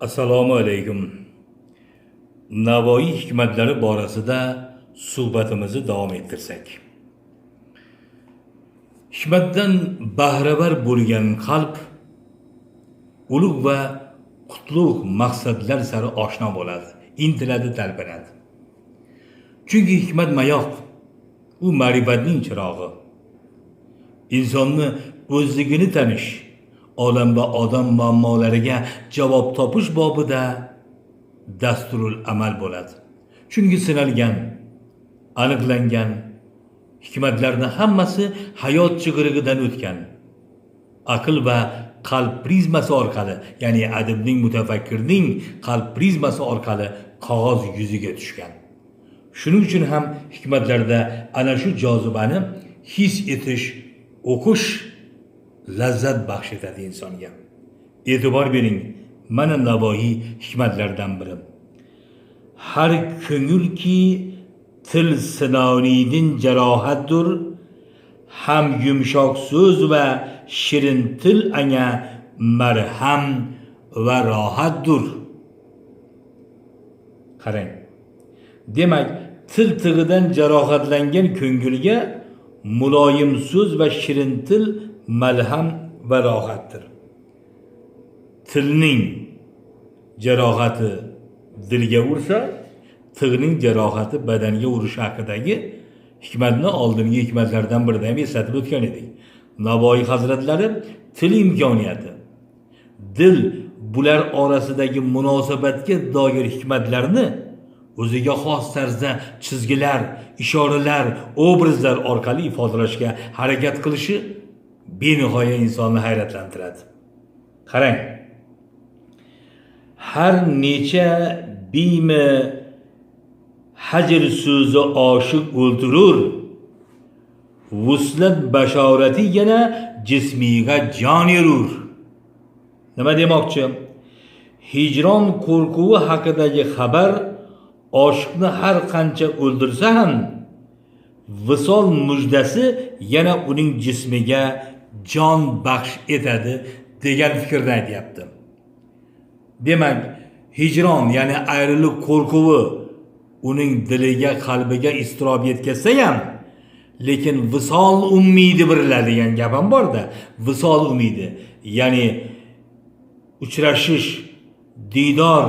assalomu alaykum. Navoiy hikmatlari borasida suhbatimizni davom ettirsak. Hikmatdan bahravar bo'lgan qalb ulug' va qutlug' maqsadlar sari oshno bo'ladi intiladi talpinadi. Chunki hikmat mayoq u ma'rifatning chirog'i. Insonni o'zligini tanish olam va odam muammolariga javob topish bobida dasturul amal bo'ladi. Chunki sinalgan aniqlangan hikmatlarni hammasi hayot chig'irig'idan o'tgan. Aql va qalb prizmasi orqali ya'ni adibning mutafakkirning qalb prizmasi orqali qog'oz yuziga tushgan. Shuning uchun ham hikmatlarda ana shu jozibani his etish o'qish lazzat baxsh etadi insonga. E'tibor bering mana navoiy hikmatlardan biri. Har ko'ngilki til sinonidin jarohatdir ham yumshoq so'z va shirin til anga marham va rohatdir. Qarang demak til tig'idan jarohatlangan ko'ngilga muloyim so'z va shirin til malham va rohatdir. Tilning jarohati dilga ursa tig'ning jarohati badanga urishi haqidagi hikmatni oldingi hikmatlardan birida ham eslatib o'tgan edik. Navoiy hazratlari til imkoniyati. Dil bular orasidagi munosabatga doir hikmatlarni o'ziga xos tarzda chizgilar ishoralar obrazlar orqali ifodalashga harakat qilishi benihoya insonni hayratlantiradi qarang har necha biymi hajr so'zi oshiq o'ltirur vuslat bashorati yana jismiga jon yurur nima demoqchi hijron qo'rquvi haqidagi xabar oshiqni har qancha o'ldirsa ham visol mujdasi yana uning jismiga jon baxsh etadi degan fikrni aytyapti demak hijron ya'ni ayriliq qo'rquvi uning diliga qalbiga iztirob yetkazsa ham lekin visol umidi biriladi degan gap ham borda visol umidi ya'ni uchrashish diydor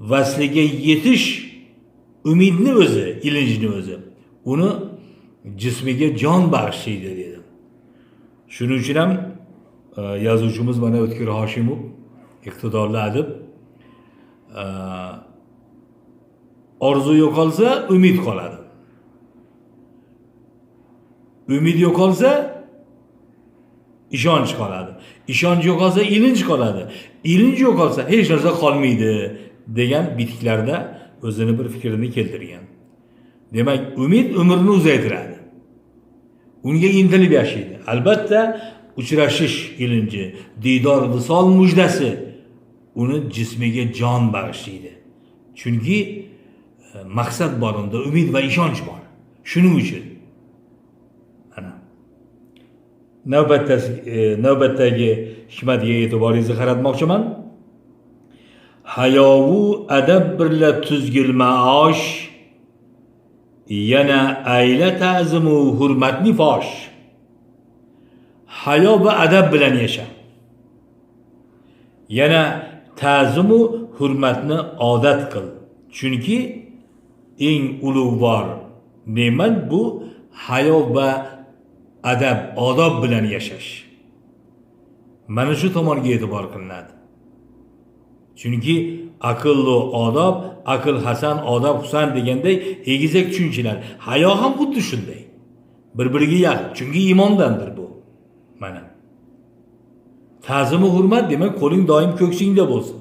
vasliga yetish umidni o'zi ilinjni o'zi uni jismiga jon bag'ishlaydi shuning uchun ham e, yozuvchimiz mana o'tkir hoshimov iqtidorli adib orzu yo'qolsa umid qoladi umid yo'qolsa ishonch qoladi ishonch yo'qolsa ilinj qoladi ilinj yo'qolsa hech narsa qolmaydi degan bitiklarda o'zini bir fikrini keltirgan demak umid umrni uzaytiradi unga intilib yashaydi albatta uchrashish ilinji diydor visol mujdasi uni jismiga jon bag'ishlaydi chunki e, maqsad bor unda umid va ishonch bor shuning uchun ana. Navbatdagi e, navbatdagi hikmatga e'tiboringizni qaratmoqchiman hayovu adab birla tuzgil maosh yana ayla ta'zimu hurmatni fosh hayo va adab bilan yasha. Yana ta'zimu hurmatni odat qil. Chunki eng ulug'vor ne'mat bu hayo va adab odob bilan yashash. Mana shu tomonga e'tibor qilinadi. Chunki aqllu odob aql hasan odob husan deganday egizak tushunchalar hayo ham xuddi shunday. Bir biriga yaqin. Chunki iymondandir bu. Mana. Ta'zimi hurmat demak qo'ling doim ko'ksingda bo'lsin.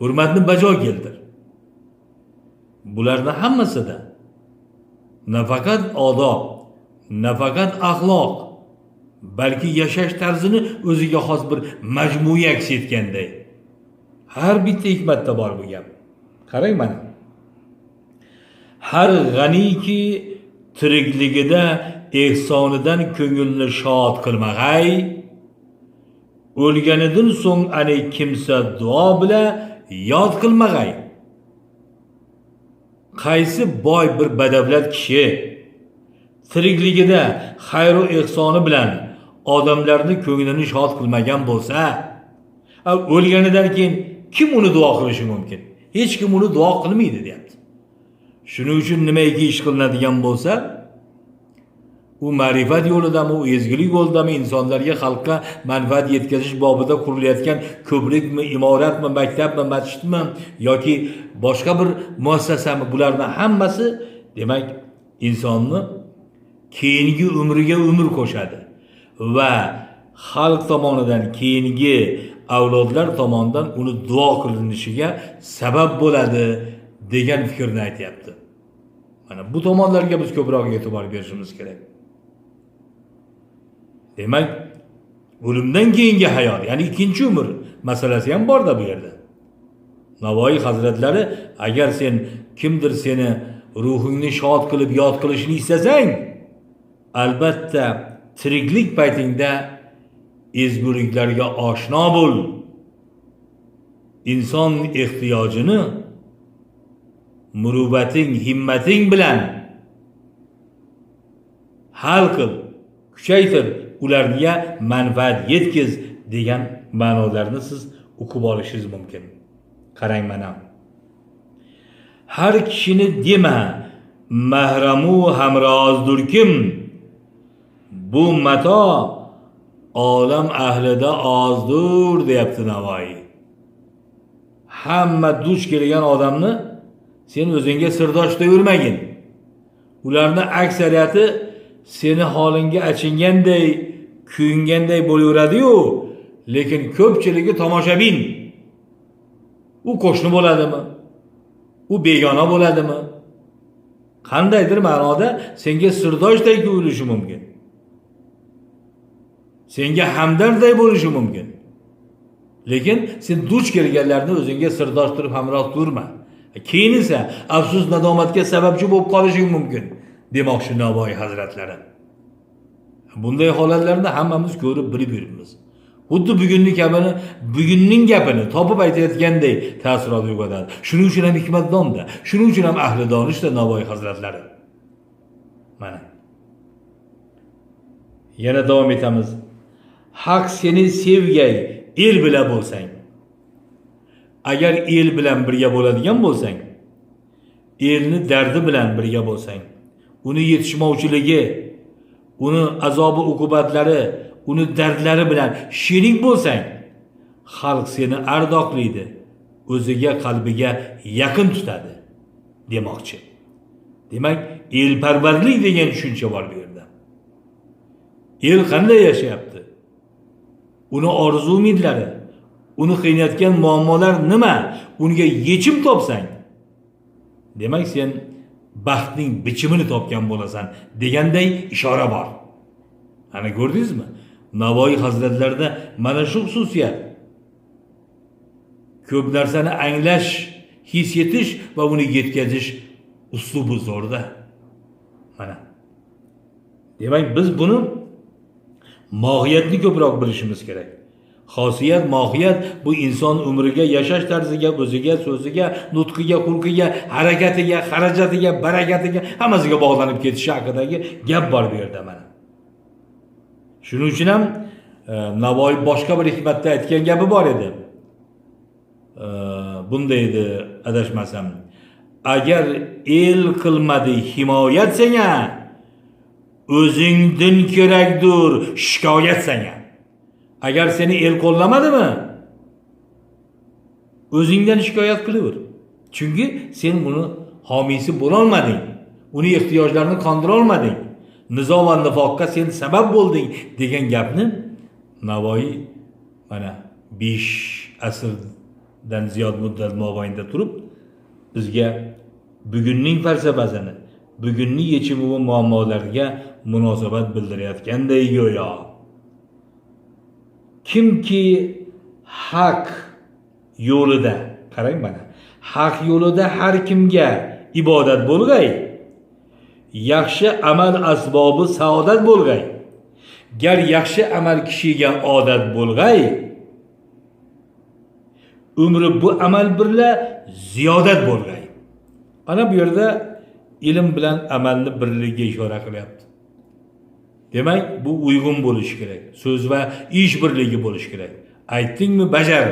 Hurmatni bajo keltir. Bularni hammasida nafaqat odob nafaqat axloq balki yashash tarzini o'ziga xos bir majmua aks etganday. Har bitta hikmatda bor bu gap. Qarang mana. Har g'aniyki tirikligida ehsonidan ko'ngilni shod qilmag'ay. O'lganidan so'ng ana kimsa duo bilan yod qilmag'ay. Qaysi boy bir badavlat kishi tirikligida xayru ehsoni bilan odamlarni ko'nglini shod qilmagan bo'lsa o'lganidan keyin kim uni duo qilishi mumkin? Hech kim uni duo qilmaydi deyapti. Shuning uchun nimaiki ish qilinadigan bo'lsa u ma'rifat yo'lidami u ezgulik yo'lidami insonlarga xalqqa manfaat yetkazish bobida qurilayotgan ko'prikmi imoratmi maktabmi masjidmi yoki boshqa bir muassasami bularni hammasi demak insonni keyingi umriga umr qo'shadi va xalq tomonidan keyingi avlodlar tomonidan uni duo qilinishiga sabab bo'ladi degan fikrni aytyapti. Mana bu tomonlarga biz ko'proq e'tibor berishimiz kerak. Demak o'limdan keyingi hayot ya'ni ikkinchi umr masalasi ham borda bu yerda. Navoiy hazratlari agar sen kimdir seni ruhingni shod qilib yod qilishni istasang albatta tiriklik paytingda ezguliklarga oshno bo'l inson ehtiyojini muruvvating himmating bilan hal qil kuchaytir ularga yetkiz degan ma'nolarni siz o'qib olishingiz mumkin qarang mana har kishini dema mahramu hamrozdur kim? Bu mato olam ahlida ozdur deyapti navoiy hamma duch kelgan odamni sen o'zingga sirdosh tutavermagin ularni aksariyati seni holingga achinganday kuyunganday bo'laveradiyu lekin ko'pchiligi tomoshabin u qo'shni bo'ladimi u begona bo'ladimi qandaydir ma'noda senga sirdoshday tuyulishi mumkin senga hamdardday bo'lishi mumkin. Lekin sen duch kelganlarni o'zingga sirdosh turib hamroh turma keyin esa afsus nadomatga sababchi bo'lib qolishing mumkin demoqchi navoiy hazratlari. Bunday holatlarni hammamiz ko'rib bilib yuribmiz. Xuddi bugunni kabini bugunning gapini topib aytayotganday taassurot uyg'otadi. Shuning uchun ham hikmatdonda shuning uchun ham ahli donishda navoiy hazratlari. Mana. Yana davom etamiz. Haq seni sevgay el bilan bo'lsang. Agar el bilan birga bo'ladigan bo'lsang elni dardi bilan birga bo'lsang uni yetishmovchiligi uni azobi uqubatlari uni dardlari bilan sherik bo'lsang xalq seni ardoqlaydi o'ziga qalbiga yaqin tutadi demoqchi. Demak elparvarlik degan tushuncha bor bu yerda. El qanday yashayapti uni orzu umidlari uni qiynayotgan muammolar nima? Unga yechim topsang. Demak sen baxtning bichimini topgan bo'lasan deganday ishora bor. Ana ko'rdingizmi? Navoiy hazratlarida mana shu xususiyat. Ko'p narsani anglash his etish va uni yetkazish uslubi zo'rda. Mana. Demak biz buni mohiyatni ko'proq bilishimiz kerak. Xosiyat mohiyat bu inson umriga yashash tarziga o'ziga so'ziga nutqiga xulqiga harakatiga xarajatiga barakatiga hammasiga bog'lanib ketishi haqidagi gap bor bu yerda mana. Shuning uchun ham e, navoiy boshqa bir hikmatda aytgan gapi bor edi. E, bunday edi adashmasam. Agar el qilmadi himoyat senga o'zingdan kerakdur shikoyat senga agar seni el qo'llamadimi o'zingdan shikoyat qilaver chunki sen buni homiysi bo'lolmading uni ehtiyojlarini qondirolmading nizo va nifoqqa sen sabab bo'lding degan gapni navoiy mana besh asrdan ziyod muddat mobaynida turib bizga bugunning falsafasini bugunni yechimi va muammolarga munosabat bildirayotganday go'yo. Kimki haq yo'lida qarang mana haq yo'lida har kimga ibodat bo'lg'ay yaxshi amal asbobi saodat bo'lg'ay gar yaxshi amal kishiga odat bo'lg'ay umri bu amal birla ziyodat bo'lgay. Ana bu yerda ilm bilan amalni birligiga ishora qilyapti. Demak bu uyg'un bo'lishi kerak. So'z va ish birligi bo'lishi kerak. Aytdingmi bajar.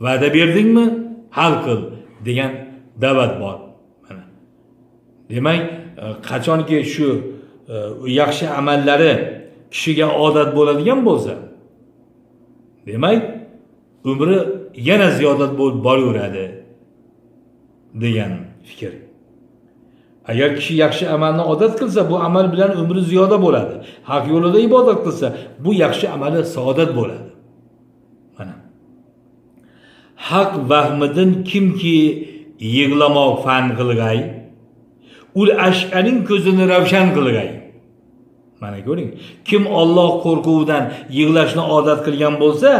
Va'da berdingmi hal qil degan da'vat bor mana. Demak e, qachonki shu e, yaxshi amallari kishiga odat bo'ladigan bo'lsa demak umri yana ziyodat bo'lib boraveradi degan fikr. Agar kishi yaxshi amalni odat qilsa bu amal bilan umri ziyoda bo'ladi haq yo'lida ibodat qilsa bu yaxshi amali saodat bo'ladi mana haq vahmidan kimki yig'lamoq fan qilg'ay ul ashqaning ko'zini ravshan qilg'ay mana ko'ring kim olloh qo'rquvidan yig'lashni odat qilgan bo'lsa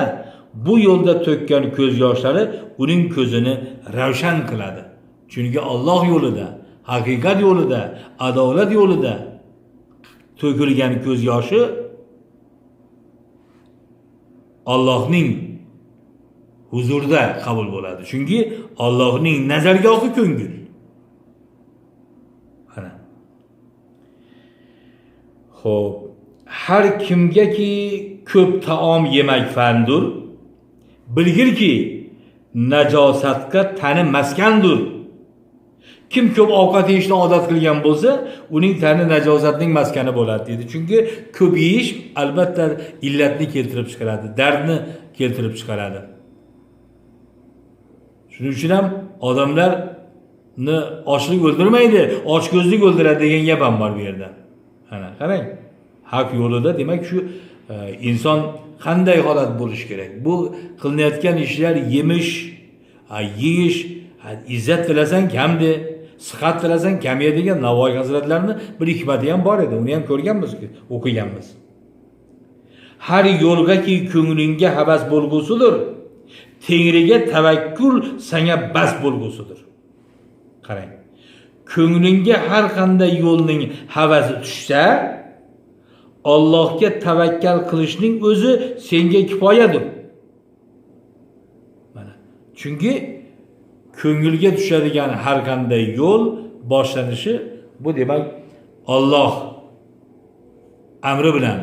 bu yo'lda to'kkan ko'z yoshlari uning ko'zini ravshan qiladi chunki olloh yo'lida haqiqat yo'lida adolat yo'lida. To'kilgan ko'z yoshi Allohning huzurida qabul bo'ladi. Chunki Allohning nazargohi ko'ngil. Mana Xo'p, har kimgaki ko'p taom yemak fandur, bilgilki najosatga tani maskandur. Kim ko'p ovqat yeyishni odat qilgan bo'lsa, uning tani najosatning maskani bo'ladi dedi. Chunki ko'p yeyish albatta illatni keltirib chiqaradi, dardni keltirib chiqaradi. Shuning uchun ham odamlarni ochlik o'ldirmaydi, ochko'zlik o'ldiradi degan gap ham bor bu yerda. Ana qarang. Haq yo'lida demak shu e, inson qanday holat bo'lishi kerak? Bu qilinayotgan ishlar yemish, yeyish, izzat tilasang kamde, sihat tilasang kam ye degan Navoiy hazratlarini bir hikmati ham bor edi. Uni ham ko'rganmiz-ku, o'qiganmiz. Har yo'lgaki ko'nglingga havas bo'lgusidir. Tengriga tavakkul sanga bas bo'lgusidir. Qarang. ko'nglingga har qanday yo'lning havasi tushsa Allohga tavakkal qilishning o'zi senga kifoyadir. Mana. Chunki ko'ngilga tushadigan har qanday yo'l boshlanishi bu demak Alloh amri bilan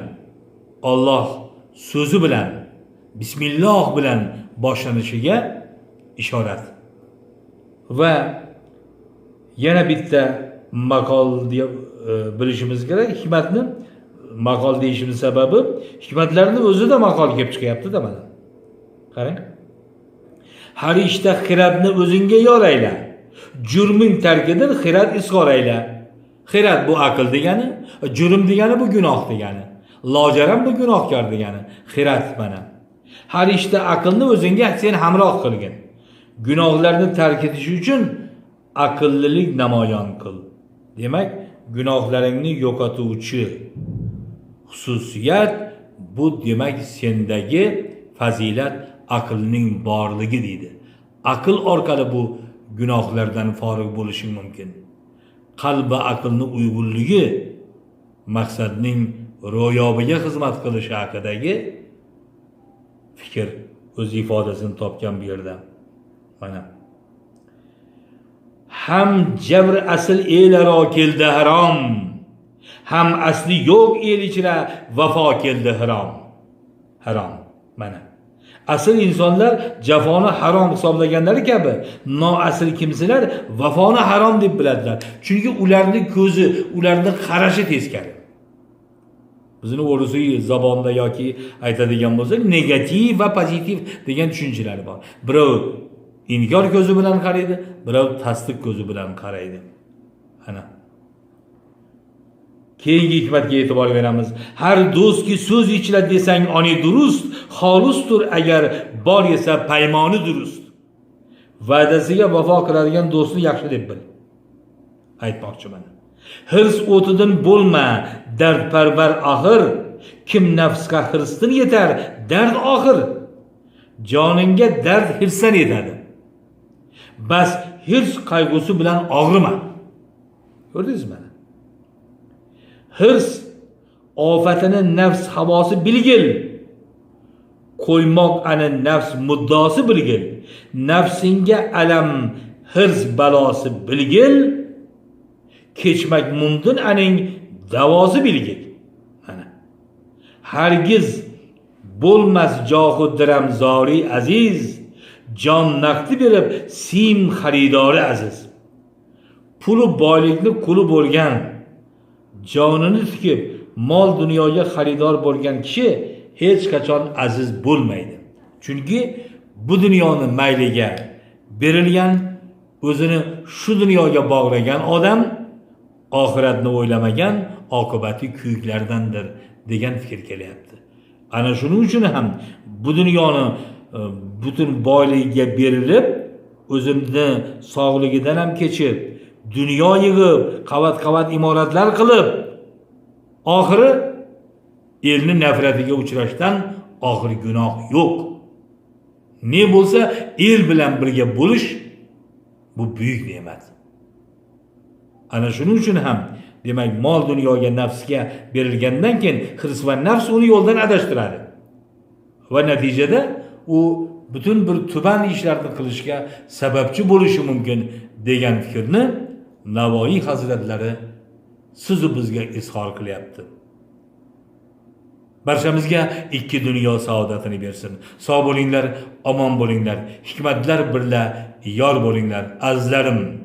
Alloh so'zi bilan bismillah bilan boshlanishiga ishorat. Va yana bitta maqol e, bilishimiz kerak hikmatni maqol deyishimiz sababi hikmatlarni o'zida maqol kelib chiqyaptida mana qarang har ishda xiratni o'zingga yor ayla jurming tarkidan xirat izhor ayla xirat bu aql degani jurm degani bu gunoh degani. Lojaram bu gunohkor degani. Xirat mana. Har ishda aqlni o'zingga sen hamroh qilgin. Gunohlarni tark etish uchun aqllilik namoyon qil. Demak gunohlaringni yo'qotuvchi xususiyat bu demak sendagi fazilat aqlning borligi deydi. Aql orqali bu gunohlardan forig bo'lishing mumkin. Qalb va aqlni uyg'unligi maqsadning ro'yobiga xizmat qilishi haqidagi fikr o'z ifodasini topgan bu yerda. Mana. Ham jabr asl elaro keldi harom. Ham asli yo'q el ichra vafo keldi harom. Harom. Mana. Asl insonlar jafoni harom hisoblaganlari kabi. Noasl kimsalar vafoni harom deb biladilar. Chunki ularni ko'zi ularni qarashi teskari bizni o'risiy zabonda yoki aytadigan bo'lsak negativ va pozitiv degan tushunchalar bor. Birov inkor ko'zi bilan qaraydi birov tasdiq ko'zi bilan qaraydi. Ana keyingi hikmatga e'tibor beramiz har do'stki so'z ichla desang oni durust xolistur agar bor esa paymoni durust. Va'dasiga vafo qiladigan do'stni yaxshi deb bil. Aytmoqchiman hirs o'tidan bo'lma dardparvar axir kim nafsga hirsdan yetar dard oxir joningga dard hirsdan yetadi bas hirs qayg'usi bilan og'rima ko'rdingizmi hirs ofatini nafs havosi bilgil. Qo'ymoq ana nafs muddosi bilgil. Nafsingga alam hirs balosi bilgil. Kechmak mumkin aning davosi bilgil. Mana hargiz bo'lmas johu diramzori aziz jon naqdi berib sim xaridori aziz puli boylikni quli bo'lgan jonini tikib mol dunyoga xaridor bo'lgan kishi hech qachon aziz bo'lmaydi. Chunki bu dunyoni mayliga berilgan o'zini shu dunyoga bog'lagan odam oxiratni o'ylamagan oqibati kuyuklardandir degan fikr kelyapti. Ana shuning uchun ham bu dunyoni e, butun boyligiga berilib o'zini sog'ligidan ham kechib dunyo yig'ib qavat qavat imoratlar qilib oxiri elni nafratiga uchrashdan oxir gunoh yo'q. Ne bo'lsa el bilan birga bo'lish bu buyuk ne'mat. Ana shuning uchun ham demak mol dunyoga nafsga berilgandan keyin hirs va nafs uni yo'ldan adashtiradi. Va natijada u butun bir tuban ishlarni qilishga sababchi bo'lishi mumkin degan fikrni navoiy hazratlari sizu bizga izhor qilyapti. Barchamizga ikki dunyo saodatini bersin. Sog' bo'linglar omon bo'linglar hikmatlar birla yor bo'linglar azizlarim.